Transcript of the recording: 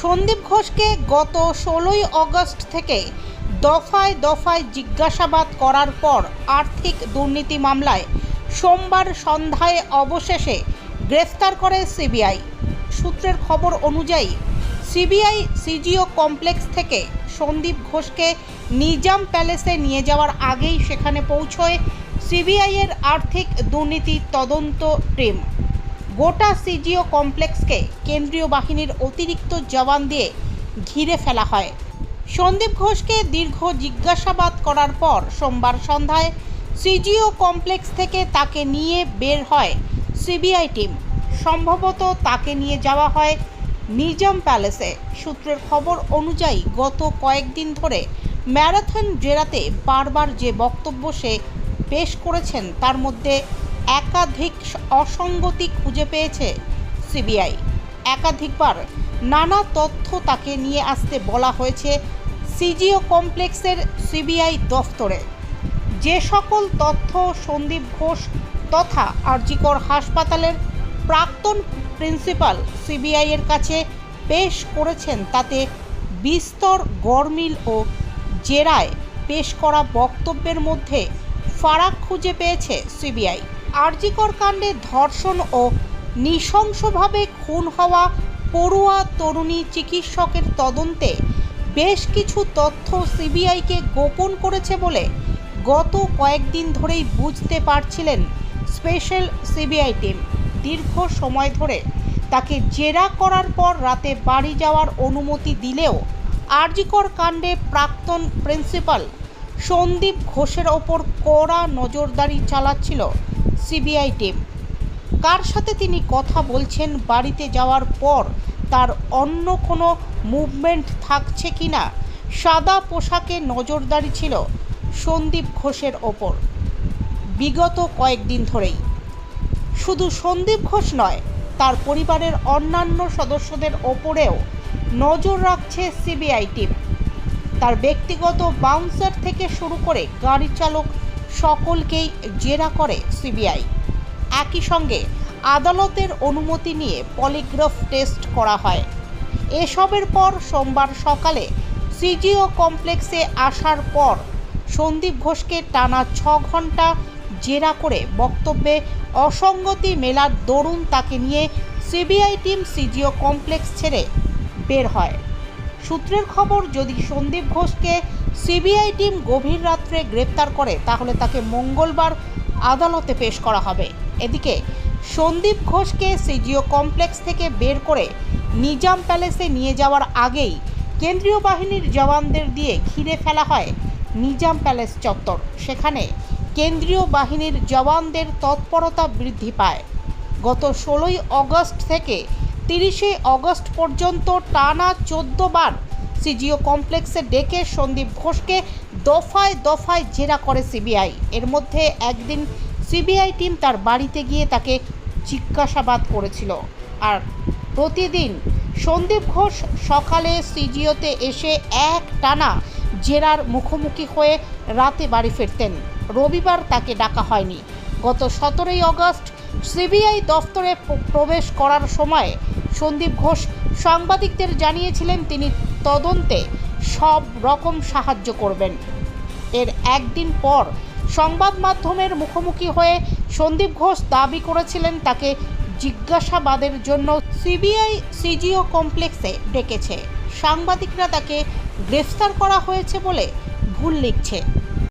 সন্দীপ ঘোষকে গত ষোলোই অগস্ট থেকে দফায় দফায় জিজ্ঞাসাবাদ করার পর আর্থিক দুর্নীতি মামলায় সোমবার সন্ধ্যায় অবশেষে গ্রেফতার করে সিবিআই। সূত্রের খবর অনুযায়ী, সিবিআই সিজিও কমপ্লেক্স থেকে সন্দীপ ঘোষকে নিজাম প্যালেসে নিয়ে যাওয়ার আগেই সেখানে পৌঁছয় সিবিআইয়ের আর্থিক দুর্নীতি তদন্ত টিম। গোটা সিজিও কমপ্লেক্সকে কেন্দ্রীয় বাহিনীর অতিরিক্ত জওয়ান দিয়ে ঘিরে ফেলা হয়। সন্দীপ ঘোষকে দীর্ঘ জিজ্ঞাসাবাদ করার পর সোমবার সন্ধ্যায় সিজিও কমপ্লেক্স থেকে তাকে নিয়ে বের হয় সিবিআই টিম। সম্ভবত তাকে নিয়ে যাওয়া হয় নিজাম প্যালেসে। সূত্রের খবর অনুযায়ী গত কয়েকদিন ধরে ম্যারাথন জেরাতে বারবার যে বক্তব্য সে পেশ করেছেন তার মধ্যে একাধিক অসঙ্গতি খুঁজে পেয়েছে সিবিআই। একাধিকবার নানা তথ্য তাকে নিয়ে আসতে বলা হয়েছে সিজিও কমপ্লেক্সের সিবিআই দফতরে। যে সকল তথ্য সন্দীপ ঘোষ তথা আরজিকর হাসপাতালের প্রাক্তন প্রিন্সিপাল সিবিআইয়ের কাছে পেশ করেছেন তাতে বিস্তর গরমিল ও জেরায় পেশ করা বক্তব্যের মধ্যে ফারাক খুঁজে পেয়েছে সিবিআই। আরজিকর কাণ্ডে ধর্ষণ ও নৃশংসভাবে খুন হওয়া পড়ুয়া তরুণী চিকিৎসকের তদন্তে বেশ কিছু তথ্য সিবিআইকে গোপন করেছে বলে গত কয়েকদিন ধরেই বুঝতে পারছিলেন স্পেশাল সিবিআই টিম। দীর্ঘ সময় ধরে তাকে জেরা করার পর রাতে বাড়ি যাওয়ার অনুমতি দিলেও আরজিকর কাণ্ডে প্রাক্তন প্রিন্সিপাল সন্দীপ ঘোষের ওপর কড়া নজরদারি চালাচ্ছিল সিবিআই টিম। কার সাথে তিনি কথা বলছেন বাড়িতে যাওয়ার পর, তার অন্য কোনো মুভমেন্ট থাকছে কি না সাদা পোশাকে নজরদারি ছিল সন্দীপ ঘোষের ওপর, বিগত কয়েকদিন ধরেই। শুধু সন্দীপ ঘোষ নয়, তার পরিবারের অন্যান্য সদস্যদের ওপরেও নজর রাখছে সিবিআই টিম। তার ব্যক্তিগত বাউন্সার থেকে শুরু করে গাড়ি চালক সকলকেই জেরা করে সিবিআই। একই সঙ্গে আদালতের অনুমতি নিয়ে পলিগ্রাফ টেস্ট করা হয়। এসবের পর সোমবার সকালে সিজিও কমপ্লেক্সে আসার পর সন্দীপ ঘোষকে টানা ছ ঘণ্টা জেরা করে বক্তব্যে অসঙ্গতি মেলার দরুন তাকে নিয়ে সিবিআই টিম সিজিও কমপ্লেক্স ছেড়ে বের হয়। সূত্রের খবর, যদি সন্দীপ ঘোষকে সিবিআই টিম গভীর রাত্রে গ্রেপ্তার করে, তাহলে তাকে মঙ্গলবার আদালতে পেশ করা হবে। এদিকে, সন্দীপ ঘোষকে সিজিও কমপ্লেক্স থেকে বের করে নিজাম প্যালেসে নিয়ে যাওয়ার আগেই কেন্দ্রীয় বাহিনীর জওয়ানদের দিয়ে ঘিরে ফেলা হয় নিজাম প্যালেস চত্বর। সেখানে কেন্দ্রীয় বাহিনীর জওয়ানদের তৎপরতা বৃদ্ধি পায়। গত ষোলোই অগস্ট থেকে তিরিশে অগস্ট পর্যন্ত টানা চোদ্দ বার সিজিও কমপ্লেক্সে ডেকে সন্দীপ ঘোষকে দফায় দফায় জেরা করে সিবিআই। এর মধ্যে একদিন সিবিআই টিম তার বাড়িতে গিয়ে তাকে জিজ্ঞাসাবাদ করেছিল। আর প্রতিদিন সন্দীপ ঘোষ সকালে সিজিওতে এসে এক টানা জেরার মুখোমুখি হয়ে রাতে বাড়ি ফিরতেন। রবিবার তাকে ডাকা হয়নি। গত সতেরোই আগস্ট সিবিআই দফতরে প্রবেশ করার সময় সন্দীপ ঘোষ সাংবাদিকদের জানিয়েছিলেন তিনি তদন্তে সব রকম সাহায্য করবেন। এর একদিন পর সংবাদ মাধ্যমের মুখোমুখি হয়ে সন্দীপ ঘোষ দাবি করেছিলেন তাকে জিজ্ঞাসাবাদের জন্য সিবিআই সিজিও কমপ্লেক্সে ডেকেছে। সাংবাদিকরা তাকে গ্রেফতার করা হয়েছে বলে ভুল লিখছে।